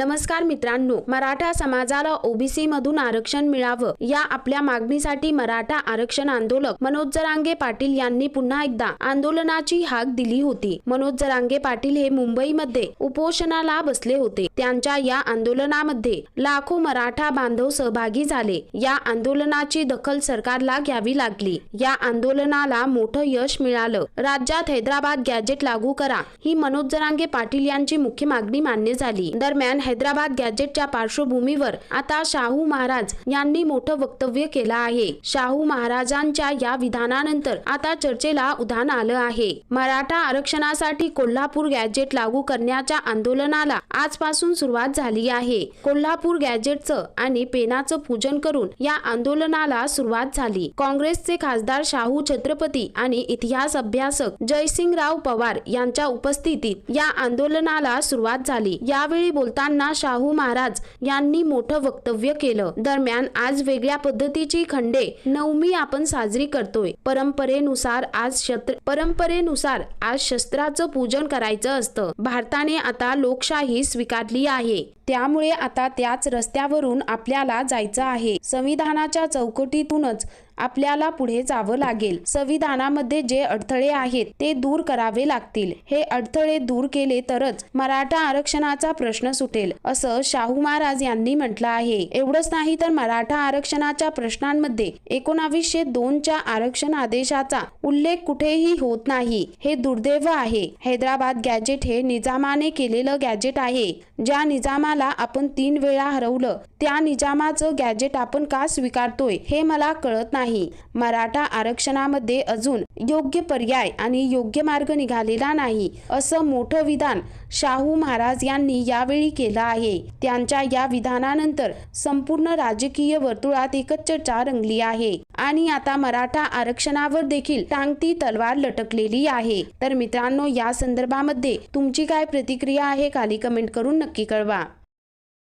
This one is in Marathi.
नमस्कार मित्रांनो मराठा समाजाला ओबीसी मधून आरक्षण मिळावं या आपल्या मागणीसाठी मराठा आरक्षण आंदोलक मनोज जरांगे पाटील यांनी पुन्हा एकदा आंदोलनाची हाक दिली होती. मनोज जरांगे पाटील हे मुंबईमध्ये उपोषणाला बसले होते. त्यांच्या या आंदोलनामध्ये लाखो मराठा बांधव सहभागी झाले. या आंदोलनाची दखल सरकारला घ्यावी लागली. या आंदोलनाला मोठं यश मिळालं. राज्यात हैदराबाद गॅजेट लागू करा ही मनोज जरांगे पाटील यांची मुख्य मागणी मान्य झाली. दरम्यान हैदराबाद गॅजेटच्या पार्श्वभूमीवर आता शाहू महाराज यांनी मोठं वक्तव्य केलं आहे. शाहू महाराजांच्या या विधानानंतर आता चर्चेला उधाण आलं आहे. मराठा आरक्षणासाठी कोल्हापूर गॅजेट लागू करण्याच्या आंदोलनाला आजपासून सुरुवात झाली आहे. कोल्हापूर गॅजेटचं आणि पेनाचं पूजन करून या आंदोलनाला सुरुवात झाली. काँग्रेसचे खासदार शाहू छत्रपती आणि इतिहास अभ्यासक जयसिंगराव पवार यांच्या उपस्थितीत या आंदोलनाला सुरुवात झाली. यावेळी बोलताना शाहू महाराज यांनी मोठं वक्तव्य केलं. दरम्यान आज वेगळ्या पद्धतीची खंडे नवमी आपण साजरी करतोय. परंपरेनुसार आज शस्त्र परंपरेनुसार आज शस्त्राचं पूजन करायचं असतं. भारताने आता लोकशाही स्वीकारली आहे. त्यामुळे आता त्याच रस्त्यावरून आपल्याला जायचं आहे. संविधानाच्या चौकटीतूनच आपल्याला पुढे जावं लागेल. संविधानामध्ये जे अडथळे आहेत ते दूर करावे लागतील. हे अडथळे दूर केले तरच मराठा आरक्षणाचा प्रश्न सुटेल असं शाहू महाराज यांनी म्हटलं आहे. एवढंच नाही तर मराठा आरक्षणाच्या प्रश्नांमध्ये एकोणावीसशे दोनच्या आरक्षण आदेशाचा उल्लेख कुठेही होत नाही. हे दुर्दैव आहे. हैदराबाद गॅजेट हे निजामाने केलेलं गॅजेट आहे ज्या निजामाला आपण तीन वेळा हरवलं त्या निजामाचं गॅजेट आपण का स्वीकारतोय हे मला कळत नाही. मराठा आरक्षणामध्ये अजून योग्य पर्याय आणि योग्य मार्ग निघालेला नाही असं मोठं विधान शाहू महाराज यांनी यावेळी केलं आहे. त्यांच्या या विधानानंतर संपूर्ण राजकीय वर्तुळात एकच चर्चा रंगली आहे. आणि आता मराठा आरक्षणावर देखील टांगती तलवार लटकलेली आहे. तर मित्रांनो या संदर्भामध्ये तुमची काय प्रतिक्रिया आहे खाली कमेंट करून नक्की कळवा.